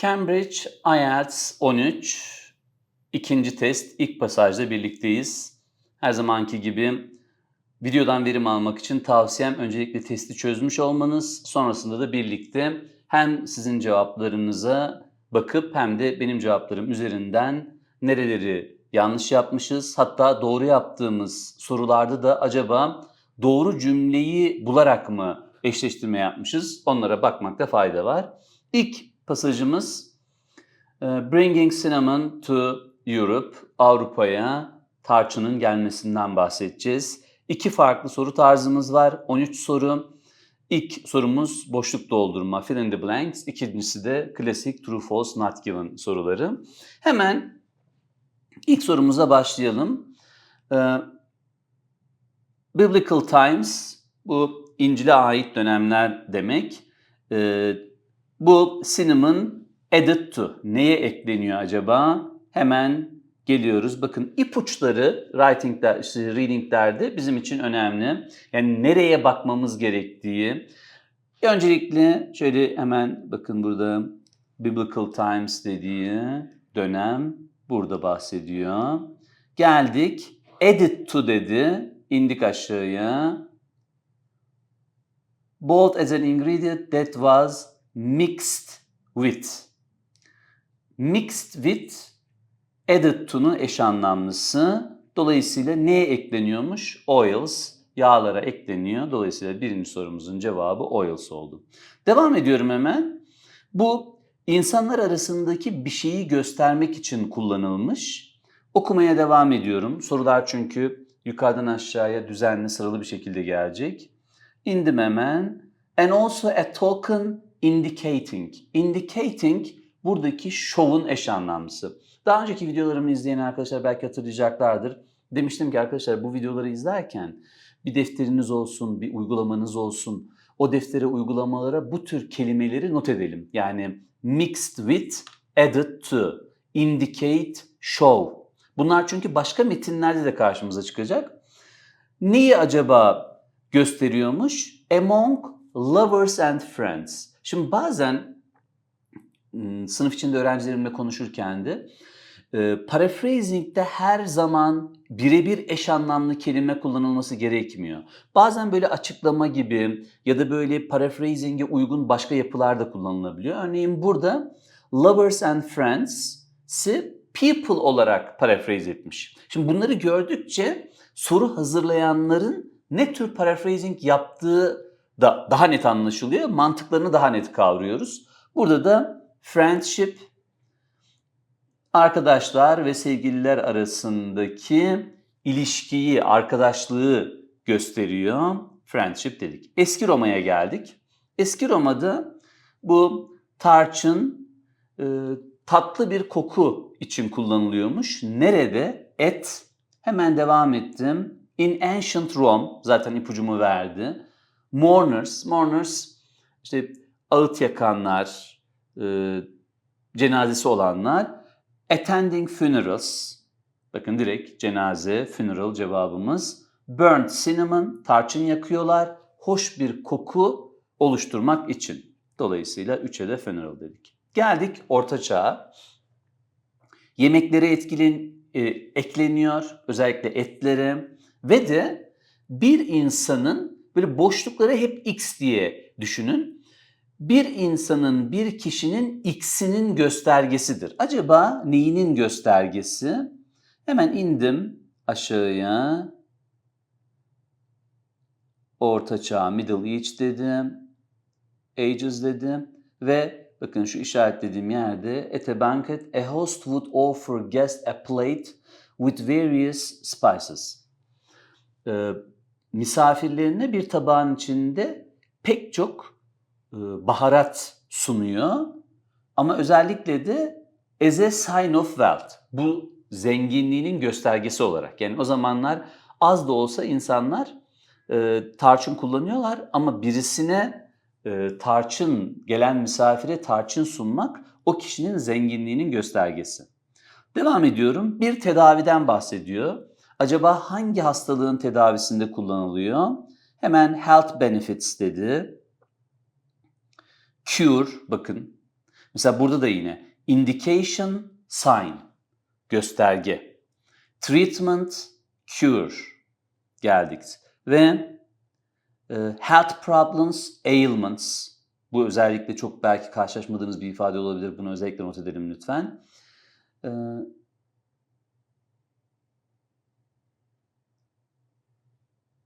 Cambridge IELTS 13 ikinci test ilk pasajda birlikteyiz. Her zamanki gibi videodan verim almak için tavsiyem öncelikle testi çözmüş olmanız. Sonrasında da birlikte hem sizin cevaplarınıza bakıp hem de benim cevaplarım üzerinden nereleri yanlış yapmışız. Hatta doğru yaptığımız sorularda da acaba doğru cümleyi bularak mı eşleştirme yapmışız? Onlara bakmakta fayda var. İlk pasajımız e, Bringing Cinnamon to Europe, Avrupa'ya tarçının gelmesinden bahsedeceğiz. İki farklı soru tarzımız var. 13 soru. İlk sorumuz boşluk doldurma, fill in the blanks. İkincisi de klasik true false not given soruları. Hemen ilk sorumuza başlayalım. Biblical times, bu İncil'e ait dönemler demek. Ee, bu cinnamon added to, neye ekleniyor acaba? Hemen geliyoruz. Bakın ipuçları writing'ler, işte reading'lerde bizim için önemli. Yani nereye bakmamız gerektiği. Öncelikle şöyle hemen bakın burada Biblical Times dediği dönem burada bahsediyor. Geldik. Added to dedi. İndik aşağıya. Both as an ingredient that was mixed with. Mixed with added to'nun eş anlamlısı. Dolayısıyla neye ekleniyormuş? Oils, yağlara ekleniyor. Dolayısıyla birinci sorumuzun cevabı oils oldu. Devam ediyorum hemen. Bu insanlar arasındaki bir şeyi göstermek için kullanılmış. Okumaya devam ediyorum. Sorular çünkü yukarıdan aşağıya düzenli sıralı bir şekilde gelecek. İndim hemen. And also a token indicating. Indicating buradaki şovun eş anlamlısı. Daha önceki videolarımı izleyen arkadaşlar belki hatırlayacaklardır. Demiştim ki arkadaşlar bu videoları izlerken bir defteriniz olsun, bir uygulamanız olsun. O deftere, uygulamalara bu tür kelimeleri not edelim. Yani mixed with, added to, indicate, show. Bunlar çünkü başka metinlerde de karşımıza çıkacak. Neyi acaba gösteriyormuş? Among lovers and friends. Şimdi bazen ım, sınıf içinde öğrencilerimle konuşurken de e, paraphrasing'de her zaman birebir eş anlamlı kelime kullanılması gerekmiyor. Bazen böyle açıklama gibi ya da böyle paraphrasing'e uygun başka yapılar da kullanılabiliyor. Örneğin burada lovers and friends'i people olarak paraphrase etmiş. Şimdi bunları gördükçe soru hazırlayanların ne tür paraphrasing yaptığı da daha net anlaşılıyor. Mantıklarını daha net kavruyoruz. Burada da friendship, arkadaşlar ve sevgililer arasındaki ilişkiyi, arkadaşlığı gösteriyor. Friendship dedik. Eski Roma'ya geldik. Eski Roma'da bu tarçın tatlı bir koku için kullanılıyormuş. Nerede? Et. Hemen devam ettim. In ancient Rome, zaten ipucumu verdi. Mourners, mourners işte ağıt yakanlar, e, cenazesi olanlar. Attending funerals, bakın direkt cenaze, funeral cevabımız. Burnt cinnamon, tarçın yakıyorlar. Hoş bir koku oluşturmak için. Dolayısıyla 3'e de funeral dedik. Geldik Orta Çağ'a. Yemeklere etkilen, e, ekleniyor, özellikle etlere ve de bir insanın böyle boşlukları hep x diye düşünün. Bir insanın, bir kişinin x'inin göstergesidir. Acaba neyinin göstergesi? Hemen indim aşağıya. Orta Çağ, Middle Age dedim. Ages dedim ve bakın şu işaretlediğim yerde at a banquet a host would offer guest a plate with various spices. Ee, misafirlerine bir tabağın içinde pek çok e, baharat sunuyor. Ama özellikle de as a sign of wealth. Bu zenginliğinin göstergesi olarak. Yani o zamanlar az da olsa insanlar e, tarçın kullanıyorlar ama birisine e, tarçın, gelen misafire tarçın sunmak o kişinin zenginliğinin göstergesi. Devam ediyorum. Bir tedaviden bahsediyor. Acaba hangi hastalığın tedavisinde kullanılıyor? Hemen health benefits dedi. Cure bakın. Mesela burada da yine indication, sign, gösterge. Treatment, cure geldik. Ve health problems, ailments. Bu özellikle çok belki karşılaşmadığınız bir ifade olabilir. Bunu özellikle not edelim lütfen. E,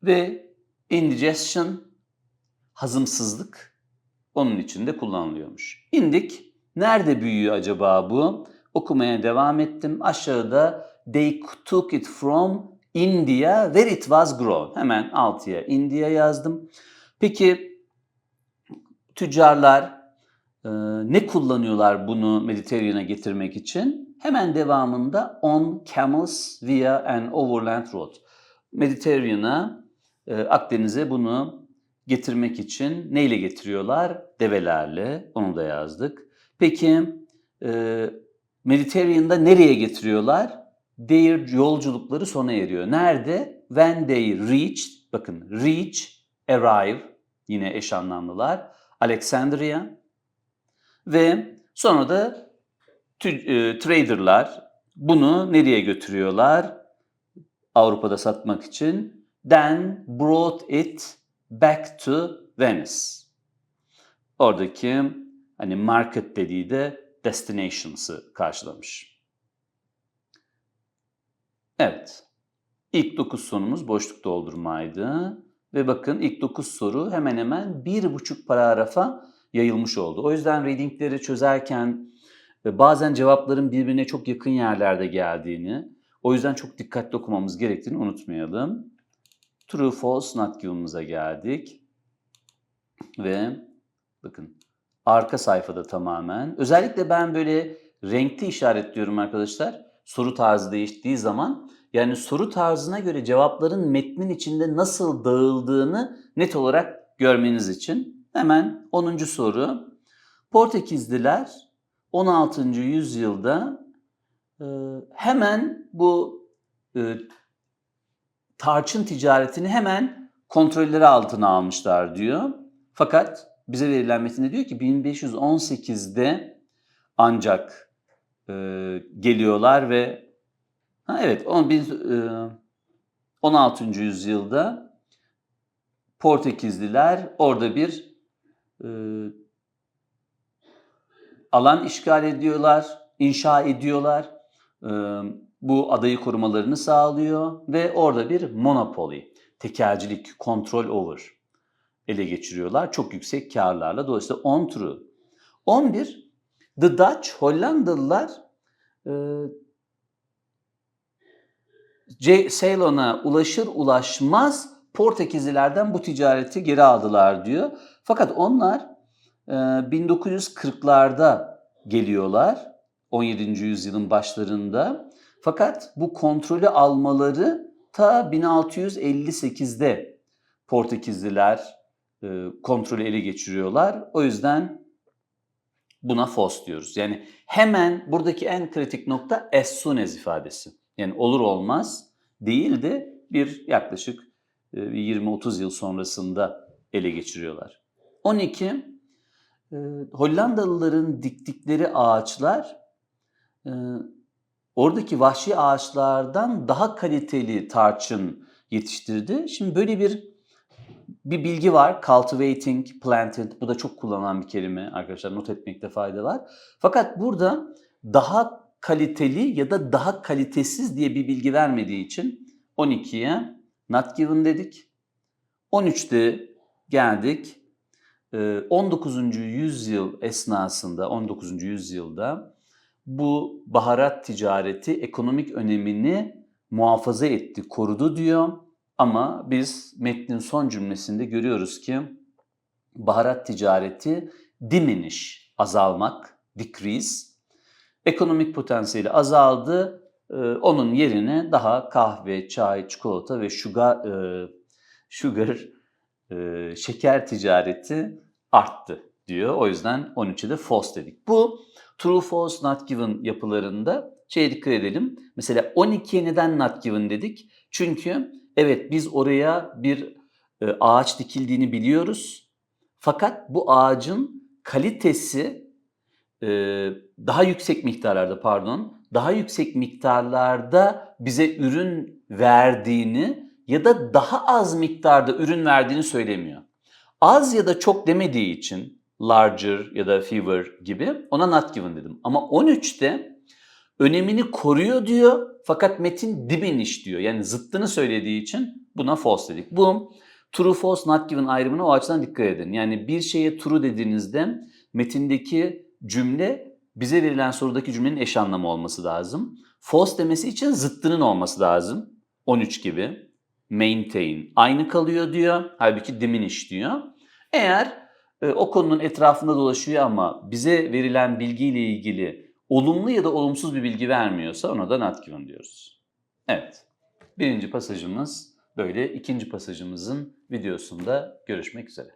ve indigestion, hazımsızlık onun için de kullanılıyormuş. İndik. Nerede büyüyor acaba bu? Okumaya devam ettim. Aşağıda they took it from India where it was grown. Hemen altıya India yazdım. Peki tüccarlar e, ne kullanıyorlar bunu Mediterranean'a getirmek için? Hemen devamında on camels via an overland road. Mediterranean'a, e, Akdeniz'e bunu getirmek için neyle getiriyorlar? Develerle. Onu da yazdık. Peki e, Mediterranean'da nereye getiriyorlar? Their yolculukları sona eriyor. Nerede? When they reached, bakın reach, arrive, yine eş anlamlılar. Alexandria ve sonra da e, traderlar bunu nereye götürüyorlar? Avrupa'da satmak için. Then brought it back to Venice. Oradaki hani market dediği de destinations'ı karşılamış. Evet. İlk 9 sorumuz boşluk doldurmaydı. Ve bakın ilk 9 soru hemen hemen bir buçuk paragrafa yayılmış oldu. O yüzden readingleri çözerken e, bazen cevapların birbirine çok yakın yerlerde geldiğini, o yüzden çok dikkatli okumamız gerektiğini unutmayalım. True, false, not given'ımıza geldik. Ve bakın arka sayfada tamamen. Özellikle ben böyle renkli işaretliyorum arkadaşlar. Soru tarzı değiştiği zaman yani soru tarzına göre cevapların metnin içinde nasıl dağıldığını net olarak görmeniz için. Hemen 10. soru. Portekizliler 16. yüzyılda e, hemen bu e, tarçın ticaretini hemen kontrolleri altına almışlar diyor. Fakat bize verilen metinde diyor ki 1518'de ancak e, geliyorlar ve ha evet 10, bin- e, 16. yüzyılda Portekizliler orada bir e, alan işgal ediyorlar, inşa ediyorlar. E, bu adayı korumalarını sağlıyor ve orada bir monopoly, tekelcilik, control over ele geçiriyorlar. Çok yüksek karlarla. Dolayısıyla on true. 11. The Dutch, Hollandalılar e, Ce- Ceylon'a ulaşır ulaşmaz Portekizlilerden bu ticareti geri aldılar diyor. Fakat onlar e, 1940'larda geliyorlar. 17. yüzyılın başlarında. Fakat bu kontrolü almaları ta 1658'de Portekizliler e, kontrolü ele geçiriyorlar. O yüzden buna false diyoruz. Yani hemen buradaki en kritik nokta as soon as ifadesi. Yani olur olmaz değil de bir yaklaşık e, 20-30 yıl sonrasında ele geçiriyorlar. 12. e, Hollandalıların diktikleri ağaçlar e, oradaki vahşi ağaçlardan daha kaliteli tarçın yetiştirdi. Şimdi böyle bir bir bilgi var. Cultivating, planted. Bu da çok kullanılan bir kelime arkadaşlar. Not etmekte fayda var. Fakat burada daha kaliteli ya da daha kalitesiz diye bir bilgi vermediği için 12'ye not given dedik. 13'te geldik. Ee, 19. yüzyıl esnasında, 19. yüzyılda bu baharat ticareti ekonomik önemini muhafaza etti, korudu diyor. Ama biz metnin son cümlesinde görüyoruz ki baharat ticareti diminish, azalmak, decrease. Ekonomik potansiyeli azaldı. Ee, onun yerine daha kahve, çay, çikolata ve sugar, e, sugar e, şeker ticareti arttı diyor. O yüzden 13'e de false dedik. Bu true, false, not given yapılarında şeye dikkat edelim. Mesela 12'ye neden not given dedik? Çünkü evet biz oraya bir e, ağaç dikildiğini biliyoruz. Fakat bu ağacın kalitesi e, daha yüksek miktarlarda pardon, daha yüksek miktarlarda bize ürün verdiğini ya da daha az miktarda ürün verdiğini söylemiyor. Az ya da çok demediği için larger ya da fewer gibi ona not given dedim. Ama 13'te önemini koruyor diyor fakat metin diminish diyor. Yani zıttını söylediği için buna false dedik. Bu true false not given ayrımına o açıdan dikkat edin. Yani bir şeye true dediğinizde metindeki cümle bize verilen sorudaki cümlenin eş anlamı olması lazım. False demesi için zıttının olması lazım. 13 gibi. Maintain. Aynı kalıyor diyor. Halbuki diminish diyor. Eğer e, o konunun etrafında dolaşıyor ama bize verilen bilgiyle ilgili olumlu ya da olumsuz bir bilgi vermiyorsa ona da not given diyoruz. Evet. Birinci pasajımız böyle. İkinci pasajımızın videosunda görüşmek üzere.